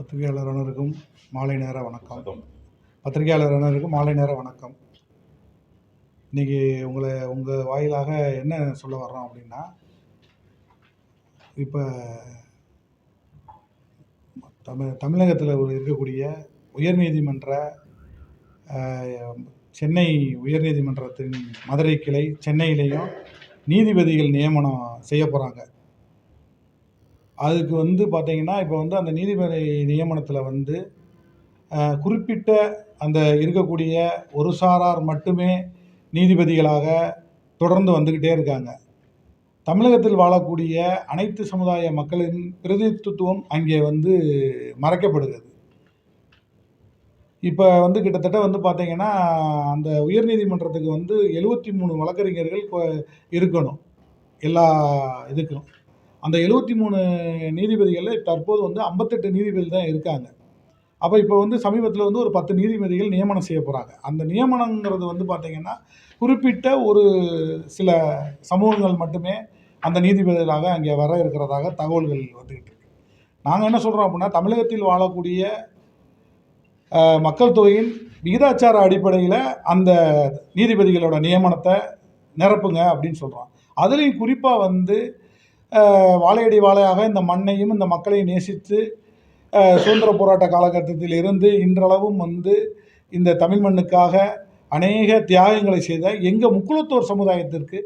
பத்திரிகையாளர் அனைவருக்கும் மாலை நேர வணக்கம். பத்திரிகையாளர் அனைவருக்கும் மாலை நேர வணக்கம். இன்றைக்கி உங்களை உங்கள் வாயிலாக என்ன சொல்ல வர்றோம் அப்படின்னா இப்போ தமிழ் தமிழகத்தில் இருக்கக்கூடிய உயர்நீதிமன்ற சென்னை உயர்நீதிமன்றத்தின் மதுரை கிளை சென்னையிலையும் நீதிபதிகள் நியமனம் செய்ய போகிறாங்க அதுக்கு வந்து பார்த்தீங்கன்னா இப்போ வந்து அந்த நீதிபதி நியமனத்தில் வந்து குறிப்பிட்ட அந்த இருக்கக்கூடிய ஒரு சாரார் மட்டுமே நீதிபதிகளாக தொடர்ந்து வந்துக்கிட்டே இருக்காங்க. தமிழகத்தில் வாழக்கூடிய அனைத்து சமுதாய மக்களின் பிரதிநிதித்துவம் அங்கே வந்து மறைக்கப்படுகிறது. இப்போ வந்து கிட்டத்தட்ட வந்து பார்த்தீங்கன்னா அந்த உயர்நீதிமன்றத்துக்கு வந்து எழுபத்தி மூணு வழக்கறிஞர்கள் இருக்கணும். எல்லா இதுக்கும். அந்த எழுபத்தி மூணு நீதிபதிகளில் தற்போது வந்து ஐம்பத்தெட்டு நீதிபதி தான் இருக்காங்க. அப்போ இப்போ வந்து சமீபத்தில் வந்து ஒரு பத்து நீதிபதிகள் நியமனம் செய்ய போகிறாங்க அந்த நியமனங்கிறது வந்து பார்த்திங்கன்னா குறிப்பிட்ட ஒரு சில சமூகங்கள் மட்டுமே அந்த நீதிபதிகளாக அங்கே வர இருக்கிறதாக தகவல்கள் வந்துக்கிட்டு இருக்கு. நாங்கள் என்ன சொல்கிறோம் அப்படின்னா தமிழகத்தில் வாழக்கூடிய மக்கள் தொகையின் விகிதாச்சார அடிப்படையில் அந்த நீதிபதிகளோட நியமனத்தை நிரப்புங்க அப்படின்னு சொல்கிறோம் அதுலேயும் குறிப்பாக வந்து வாழையடி வாழையாக இந்த மண்ணையும் இந்த மக்களையும் நேசித்து சுதந்திர போராட்ட காலகட்டத்தில் இருந்து இன்றளவும் வந்து இந்த தமிழ் மண்ணுக்காக அநேக தியாகங்களை செய்த எங்கள் முக்குளத்தோர் சமுதாயத்திற்கு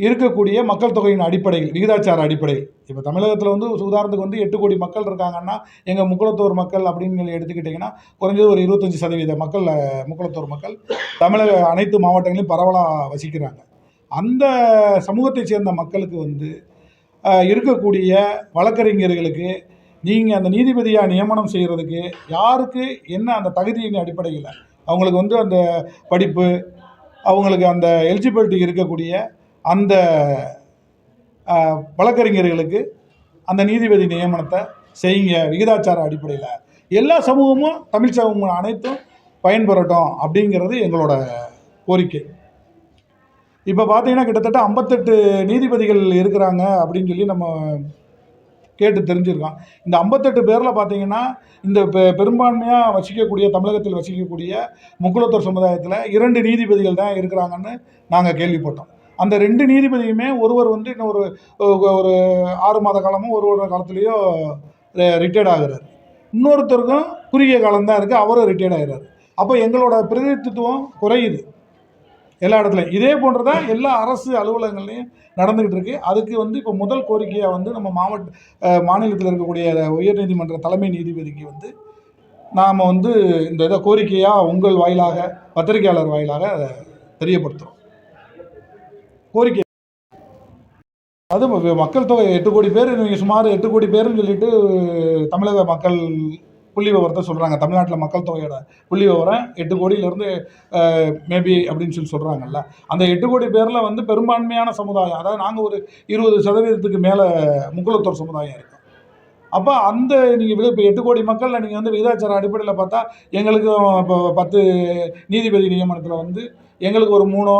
இருக்கக்கூடிய மக்கள் தொகையின் அடிப்படையில் விகிதாச்சார அடிப்படையில். இப்போ தமிழகத்தில் வந்து உதாரணத்துக்கு வந்து எட்டு கோடி மக்கள் இருக்காங்கன்னா எங்கள் முக்குளத்தோர் மக்கள் அப்படின்னு நீங்கள் எடுத்துக்கிட்டிங்கன்னா குறைஞ்சது ஒரு இருபத்தஞ்சி சதவீத மக்கள் முக்குளத்தோர் மக்கள் தமிழக அனைத்து மாவட்டங்களிலும் பரவலாக வசிக்கிறாங்க. அந்த சமூகத்தைச் சேர்ந்த மக்களுக்கு வந்து இருக்கக்கூடிய வழக்கறிஞர்களுக்கு நீங்கள் அந்த நீதிபதியாக நியமனம் செய்கிறதுக்கு யாருக்கு என்ன அந்த தகுதியின் அடிப்படையில்? அவங்களுக்கு வந்து அந்த படிப்பு அவங்களுக்கு அந்த எலிஜிபிலிட்டி இருக்கக்கூடிய அந்த வழக்கறிஞர்களுக்கு அந்த நீதிபதி நியமனத்தை செய்யுங்க விகிதாச்சார அடிப்படையில். எல்லா சமூகமும் தமிழ் சமூகம் அனைத்தும் பயன்பெறட்டும் அப்படிங்கிறது எங்களோட கோரிக்கை. இப்போ பார்த்தீங்கன்னா கிட்டத்தட்ட ஐம்பத்தெட்டு நீதிபதிகள் இருக்கிறாங்க அப்படின்னு சொல்லி நம்ம கேட்டு தெரிஞ்சிருக்கோம். இந்த ஐம்பத்தெட்டு பேரில் பார்த்தீங்கன்னா இந்த பெ பெரும்பான்மையாக வசிக்கக்கூடிய தமிழகத்தில் வசிக்கக்கூடிய முக்குளத்தூர் சமுதாயத்தில் இரண்டு நீதிபதிகள் தான் இருக்கிறாங்கன்னு நாங்கள் கேள்விப்பட்டோம். அந்த ரெண்டு நீதிபதியுமே ஒருவர் வந்து இன்னும் ஒரு ஒரு ஆறு மாத காலமும் ஒரு ஒரு காலத்துலேயோ ரிட்டையர்ட் ஆகிறார். இன்னொருத்தருக்கும் குறுகிய காலம்தான் இருக்குது அவரும் ரிட்டையர்ட் ஆகிறார் அப்போ எங்களோட பிரதிநிதித்துவம் குறையுது. எல்லா இடத்துலையும். இதே போன்று தான் எல்லா அரசு அலுவலகங்கள்லையும் நடந்துக்கிட்டு இருக்கு. அதுக்கு வந்து இப்போ முதல் கோரிக்கையாக வந்து நம்ம மாவட்ட மாநிலத்தில் இருக்கக்கூடிய உயர்நீதிமன்ற தலைமை நீதிபதிக்கு வந்து நாம் வந்து இந்த இதை கோரிக்கையாக உங்கள் வாயிலாக பத்திரிகையாளர் வாயிலாக அதை தெரியப்படுத்துகிறோம் கோரிக்கை. அது மக்கள் தொகை எட்டு கோடி பேர் நீங்கள் சுமார் எட்டு கோடி பேர்னு சொல்லிட்டு தமிழக மக்கள் புள்ளி விவரத்தை சொல்கிறாங்க தமிழ்நாட்டில் மக்கள் தொகையோட புள்ளி விவரம் எட்டு கோடியிலேருந்து மேபி அப்படின்னு சொல்லி சொல்கிறாங்கல்ல அந்த எட்டு கோடி பேரில் வந்து பெரும்பான்மையான சமுதாயம் அதாவது நாங்கள் ஒரு இருபது சதவீதத்துக்கு மேலே முக்குளத்தோர் சமுதாயம் இருக்கோம் அப்போ அந்த நீங்கள் இப்போ எட்டு கோடி மக்களில் நீங்கள் வந்து விகிதாச்சார அடிப்படையில் பார்த்தா எங்களுக்கு இப்போ பத்து நீதிபதி நியமனத்தில் வந்து எங்களுக்கு ஒரு மூணோ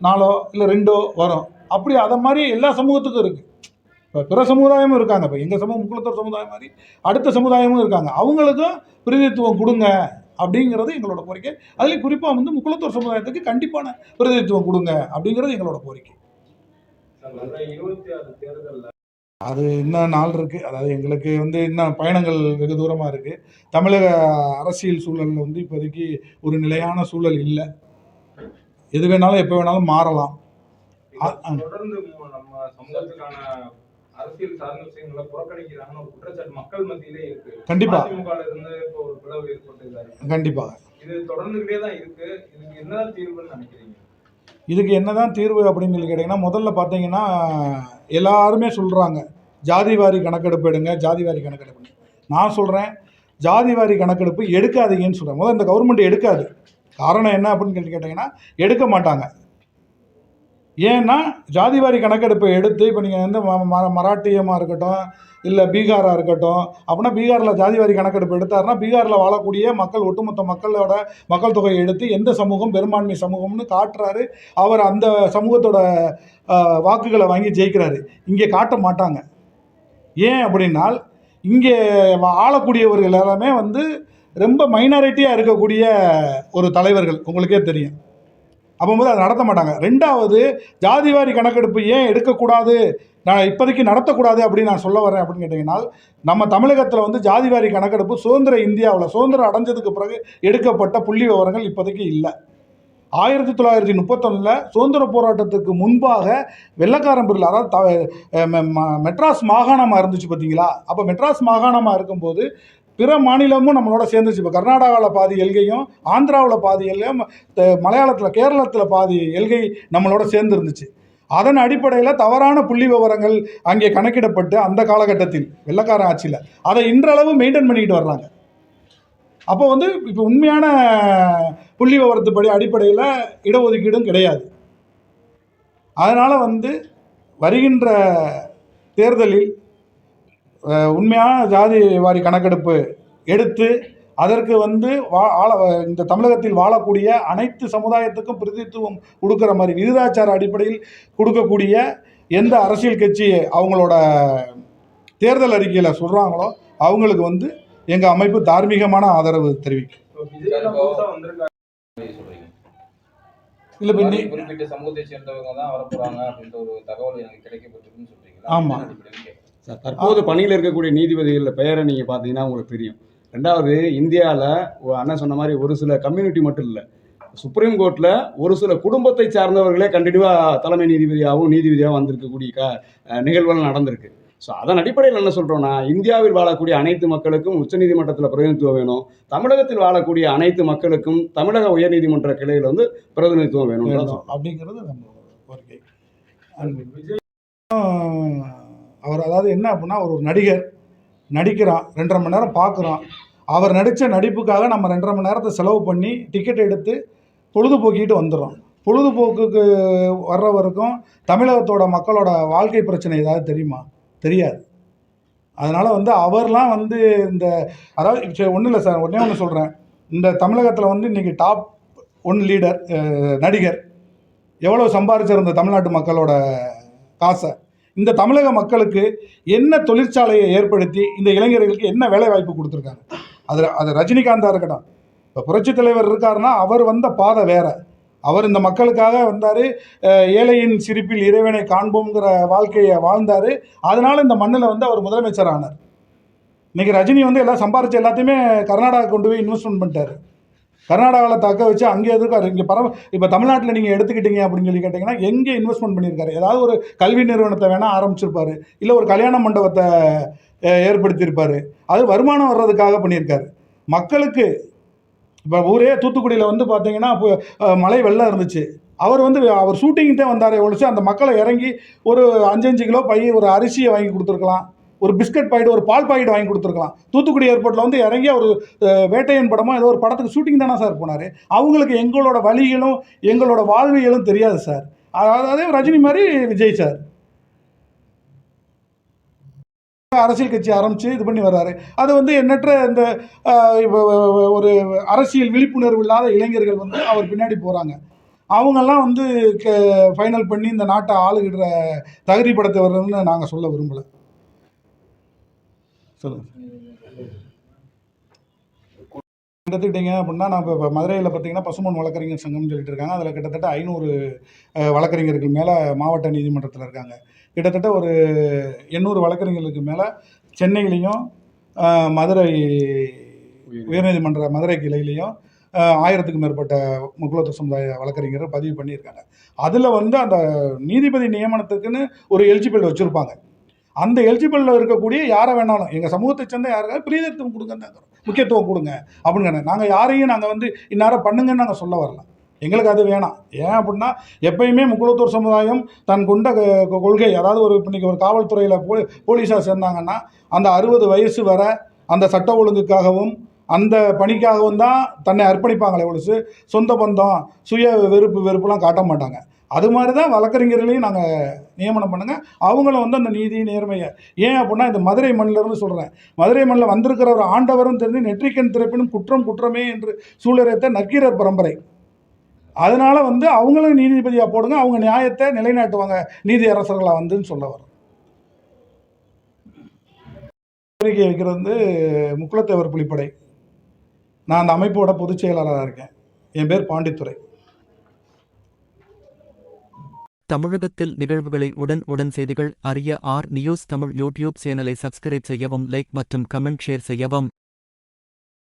நாலோ இல்லை ரெண்டோ வரும். அப்படி அதை மாதிரி எல்லா சமூகத்துக்கும் இருக்குது இப்போ பிற சமுதாயமும் இருக்காங்க. இப்போ எங்கள் சமூகம் முக்குளத்தோர் சமுதாயம் மாதிரி அடுத்த சமுதாயமும் இருக்காங்க. அவங்களுக்கும் பிரதிநிதித்துவம் கொடுங்க அப்படிங்கிறது எங்களோட கோரிக்கை. அதுலேயும் குறிப்பாக வந்து முக்குளத்தூர் சமுதாயத்துக்கு கண்டிப்பான பிரதிநிதித்துவம் கொடுங்க அப்படிங்கிறது எங்களோட கோரிக்கை. அது இன்னும் நாள் இருக்குது அதாவது எங்களுக்கு வந்து இன்னும் பயணங்கள் வெகு தூரமாக இருக்குது தமிழக அரசியல் சூழலில் வந்து இப்போதைக்கு ஒரு நிலையான சூழல் இல்லை. எது வேணாலும் எப்போ வேணாலும் மாறலாம். தொடர்ந்து நம்ம சமூகத்துக்கான அரசியல் சார்ந்த விஷயங்களை புறக்கணிக்கிறாங்கன்னு ஒரு குற்றச்சாட்டு மக்கள் மத்தியிலே இருக்கு. கண்டிப்பாக அதிமுக இருந்து இப்போ ஒரு பிளவு ஏற்பட்டு கண்டிப்பாக இது தொடர்ந்துகிட்டே தான் இருக்கு. இதுக்கு என்னதான் தீர்வுன்னு நினைக்கிறீங்க? இதுக்கு என்னதான் தீர்வு அப்படின்னு சொல்லி கேட்டிங்கன்னா முதல்ல பார்த்தீங்கன்னா எல்லாருமே சொல்கிறாங்க ஜாதிவாரி கணக்கெடுப்பு எடுங்க ஜாதிவாரி கணக்கெடுப்பு நான் சொல்கிறேன் ஜாதிவாரி கணக்கெடுப்பு எடுக்காதீங்கன்னு சொல்கிறேன் முதல்ல இந்த கவர்மெண்ட் எடுக்காது. காரணம் என்ன அப்படின்னு சொல்லி கேட்டிங்கன்னா எடுக்க மாட்டாங்க. ஏன்னா ஜாதிவாரி கணக்கெடுப்பை எடுத்து இப்போ நீங்கள் வந்து ம ம மராட்டியமாக இருக்கட்டும் இல்லை பீகாராக இருக்கட்டும் அப்படின்னா பீகாரில் ஜாதிவாரி கணக்கெடுப்பு எடுத்தாருன்னா பீகாரில் வாழக்கூடிய மக்கள் ஒட்டுமொத்த மக்களோட மக்கள் தொகையை எடுத்து எந்த சமூகம் பெரும்பான்மை சமூகம்னு காட்டுறாரு. அவர் அந்த சமூகத்தோட வாக்குகளை வாங்கி ஜெயிக்கிறாரு. இங்கே காட்ட மாட்டாங்க. ஏன் அப்படின்னால் இங்கே ஆளக்கூடியவர்கள் எல்லாமே வந்து ரொம்ப மைனாரிட்டியாக இருக்கக்கூடிய ஒரு தலைவர்கள். உங்களுக்கே தெரியும். அப்போது அதை நடத்த மாட்டாங்க. ரெண்டாவது ஜாதிவாரி கணக்கெடுப்பு ஏன் எடுக்கக்கூடாது? நான் இப்போதைக்கு நடத்தக்கூடாது அப்படின்னு நான் சொல்ல வரேன் அப்படின்னு கேட்டிங்கன்னா நம்ம தமிழகத்தில் வந்து ஜாதிவாரி கணக்கெடுப்பு சுதந்திர இந்தியாவில் சுதந்திரம் அடைஞ்சதுக்கு பிறகு எடுக்கப்பட்ட புள்ளி விவரங்கள் இப்போதைக்கு இல்லை. ஆயிரத்தி தொள்ளாயிரத்தி முப்பத்தொன்னில் சுதந்திர போராட்டத்துக்கு முன்பாக வெள்ளக்காரம்பூரில் அதாவது த ம- மெட்ராஸ் மாகாணமாக இருந்துச்சு பார்த்தீங்களா? அப்போ மெட்ராஸ் மாகாணமாக இருக்கும்போது பிற மாநிலமும் நம்மளோட சேர்ந்துச்சு. இப்போ கர்நாடகாவில் பாதி எல்கையும் ஆந்திராவில் பாதி எல்கையும் மலையாளத்தில் கேரளத்தில் பாதி எல்கை நம்மளோட சேர்ந்து இருந்துச்சு அதன் அடிப்படையில் தவறான புள்ளி விவரங்கள் அங்கே கணக்கிடப்பட்டு அந்த காலகட்டத்தில் வெள்ளக்காரன் ஆட்சியில். அதை இன்றளவு மெயின்டைன் பண்ணிக்கிட்டு வர்றாங்க. அப்போ வந்து இப்போ உண்மையான புள்ளி விவரத்துப்படி அடிப்படையில் இடஒதுக்கீடும் கிடையாது. அதனால் வந்து வருகின்ற தேர்தலில் உண்மையான ஜாதி வாரி கணக்கெடுப்பு எடுத்து அதற்கு வந்து வா ஆள இந்த தமிழகத்தில் வாழக்கூடிய அனைத்து சமுதாயத்துக்கும் பிரதித்துவம் கொடுக்குற மாதிரி விகிதாச்சார அடிப்படையில் கொடுக்கக்கூடிய எந்த அரசியல் கட்சி அவங்களோட தேர்தல் அறிக்கையில் சொல்கிறாங்களோ அவங்களுக்கு வந்து எங்கள் அமைப்பு தார்மீகமான ஆதரவு தெரிவிக்கும். இல்லை இப்போ குறிப்பிட்ட சமூகத்தை சேர்ந்தவங்க தான் வரப்போறாங்க அப்படின்ற ஒரு தகவல் எனக்கு கிடைக்கப்பட்டிருக்குன்னு சொல்றீங்களா? ஆமா. சார் தற்போது பணியில் இருக்கக்கூடிய நீதிபதிகளில் பெயரை நீங்கள் பார்த்தீங்கன்னா உங்களுக்கு தெரியும். ரெண்டாவது இந்தியாவில் அண்ணன் சொன்ன மாதிரி ஒரு சில கம்யூனிட்டி மட்டும் இல்லை. சுப்ரீம் கோர்ட்டில் ஒரு சில குடும்பத்தை சார்ந்தவர்களே கண்டினியூவாக தலைமை நீதிபதியாகவும் நீதிபதியாகவும் வந்திருக்கக்கூடிய க நிகழ்வுகள் நடந்திருக்கு. ஸோ அதன் அடிப்படையில் என்ன சொல்கிறோன்னா இந்தியாவில் வாழக்கூடிய அனைத்து மக்களுக்கும் உச்சநீதிமன்றத்தில் பிரதிநிதித்துவம் வேணும். தமிழகத்தில் வாழக்கூடிய அனைத்து மக்களுக்கும் தமிழக உயர்நீதிமன்ற கிளையில் வந்து பிரதிநிதித்துவம் வேணும். அப்படிங்கிறது நம்மளோட கோரிக்கை. விஜய் அவர் அதாவது என்ன அப்படின்னா அவர் ஒரு நடிகர் நடிக்கிறான் ரெண்டரை மணி நேரம் பார்க்குறோம் அவர் நடித்த நடிப்புக்காக நம்ம ரெண்டரை மணி நேரத்தை செலவு பண்ணி டிக்கெட் எடுத்து பொழுதுபோக்கிட்டு வந்துடுறோம். பொழுதுபோக்குக்கு வர்றவருக்கும் தமிழகத்தோட மக்களோட வாழ்க்கை பிரச்சனை ஏதாவது தெரியுமா? தெரியாது. அதனால் வந்து அவர்லாம் வந்து இந்த அதாவது ஒன்றும் இல்லை சார் ஒன்றே ஒன்று சொல்கிறேன் இந்த தமிழகத்தில் வந்து இன்றைக்கி டாப் ஒன் லீடர் நடிகர். எவ்வளோ சம்பாரிச்சிருந்த தமிழ்நாட்டு மக்களோட காசை? இந்த தமிழக மக்களுக்கு என்ன தொழிற்சாலையை ஏற்படுத்தி இந்த இளைஞர்களுக்கு என்ன வேலை வாய்ப்பு கொடுத்துருக்காங்க? அது அது ரஜினிகாந்தாக இருக்கட்டும். இப்போ புரட்சித் தலைவர் இருக்காருன்னா அவர் வந்த பாதை வேற. அவர் இந்த மக்களுக்காக வந்தார் ஏழையின் சிரிப்பில் இறைவனை காண்போங்கிற வாழ்க்கையை வாழ்ந்தார். அதனால இந்த மண்ணில் வந்து அவர் முதலமைச்சர் ஆனார். இன்றைக்கி ரஜினி வந்து எல்லாம் சம்பாரிச்ச எல்லாத்தையுமே கர்நாடகா கொண்டு போய் இன்வெஸ்ட்மெண்ட் பண்ணிட்டார். கர்நாடகாவில் தக்க வச்சு அங்கே எதிர்க்காரு இங்கே பரவ இப்போ தமிழ்நாட்டில் நீங்கள் எடுத்துக்கிட்டீங்க அப்படின்னு சொல்லி கேட்டிங்கன்னா எங்கே இன்வெஸ்ட்மெண்ட் பண்ணியிருக்காரு? ஏதாவது ஒரு கல்வி நிறுவனத்தை வேணால் ஆரம்பிச்சிருப்பார். இல்லை ஒரு கல்யாண மண்டபத்தை ஏற்படுத்தியிருப்பார். அது வருமானம் வர்றதுக்காக பண்ணியிருக்காரு. மக்களுக்கு இப்போ ஊரே தூத்துக்குடியில் வந்து பார்த்தீங்கன்னா இப்போ மழை வெள்ளம் இருந்துச்சு. அவர் வந்து அவர் ஷூட்டிங்கிட்டே வந்தாரே ஒழிச்சு அந்த மக்களை இறங்கி ஒரு அஞ்சு அஞ்சு கிலோ பை ஒரு அரிசியை வாங்கி கொடுத்துருக்கலாம். ஒரு பிஸ்கட் பாக்கெட் ஒரு பால் பாக்கெட் வாங்கி கொடுத்துருக்கலாம். தூத்துக்குடி ஏர்போர்ட்டில் வந்து இறங்கி ஒரு வேட்டையன் படமோ ஏதோ ஒரு படத்துக்கு ஷூட்டிங் தானே சார் போனார். அவங்களுக்கு எங்களோட வழிகளும் எங்களோட வாழ்வியலும் தெரியாது சார். அதாவது அதே ரஜினி மாதிரி விஜய் சார். அரசியல் கட்சி ஆரம்பித்து இது பண்ணி வர்றாரு. அது வந்து எண்ணற்ற இந்த ஒரு அரசியல் விழிப்புணர்வு இல்லாத இளைஞர்கள் வந்து அவர் பின்னாடி போகிறாங்க அவங்கெல்லாம் வந்து ஃபைனல் பண்ணி இந்த நாட்டை ஆளுகிற தகுதிப்படுத்தவர்கள்னு நாங்கள் சொல்ல விரும்பலை. சொல்லுங்கள் எடுத்துக்கிட்டீங்க அப்படின்னா நான் இப்போ மதுரையில் பார்த்தீங்கன்னா பசுமன் வழக்கறிஞர் சங்கம்னு சொல்லிட்டு இருக்காங்க. அதில் கிட்டத்தட்ட ஐநூறு வழக்கறிஞர்கள் மேலே மாவட்ட நீதிமன்றத்தில் இருக்காங்க. கிட்டத்தட்ட ஒரு எண்ணூறு வழக்கறிஞர்களுக்கு மேலே சென்னையிலையும் மதுரை உயர்நீதிமன்ற மதுரை கிளையிலையும் ஆயிரத்துக்கு ஆயிரத்துக்கும் மேற்பட்ட முக்குலத்து சமுதாய வழக்கறிஞர்கள் பதிவு பண்ணியிருக்காங்க. அதில் வந்து அந்த நீதிபதி நியமனத்துக்குன்னு ஒரு எலிஜிபிள் வச்சுருப்பாங்க. அந்த எலிஜிபிளில் இருக்கக்கூடிய யாரை வேணாலும் எங்கள் சமூகத்தை சேர்ந்த யாருக்காவது பிரியதத்துவம் கொடுங்க முக்கியத்துவம் கொடுங்க அப்படிங்கிறேன் நாங்கள் யாரையும் நாங்கள் வந்து இந்நேரம் பண்ணுங்கன்னு நாங்கள் சொல்ல வரல. எங்களுக்கு அது வேணாம். ஏன் அப்படின்னா எப்பயுமே முக்குளத்தூர் சமுதாயம் தன் கொண்ட கொ- கொள்கை அதாவது ஒரு இன்றைக்கி ஒரு காவல்துறையில் போ போலீஸாக சேர்ந்தாங்கன்னா அந்த அறுபது வயசு வரை அந்த சட்ட ஒழுங்குக்காகவும் அந்த பணிக்காகவும் தான் தன்னை அர்ப்பணிப்பாங்களே ஒழிச்சு சொந்த பந்தம் சுய வெறுப்பு வெறுப்புலாம் காட்ட மாட்டாங்க. அது மாதிரி தான் வழக்கறிஞர்களையும் நாங்கள் நியமனம் பண்ணுங்கள் அவங்களும் வந்து அந்த நீதி நேர்மையை. ஏன் அப்படின்னா இந்த மதுரை மண்ணிலருந்து சொல்கிறேன் மதுரை மண்ணில் வந்திருக்கிற ஒரு ஆண்டவரும் தெரிஞ்சு நெற்றிக்கண் திறப்பினும் குற்றம் குற்றமே என்று சூழலைத்த நக்கீரர் பரம்பரை. அதனால் வந்து அவங்களும் நீதிபதியாக போடுங்க. அவங்க நியாயத்தை நிலைநாட்டுவாங்க. நீதி அரசர்களாக வந்துன்னு சொல்ல வரோம் கோரிக்கை வைக்கிறது வந்து முக்குலத்தேவர் புலிப்படை. நான் அந்த அமைப்போட பொதுச் செயலாளராக இருக்கேன். என் பேர் பாண்டித்துரை. தமிழகத்தில் நிகழ்வுகளை உடன் உடன் செய்திகள் அறிய ஆர் நியூஸ் தமிழ் யூடியூப் சேனலை சப்ஸ்கிரைப் செய்யவும் லைக் மற்றும் கமெண்ட் ஷேர் செய்யவும்.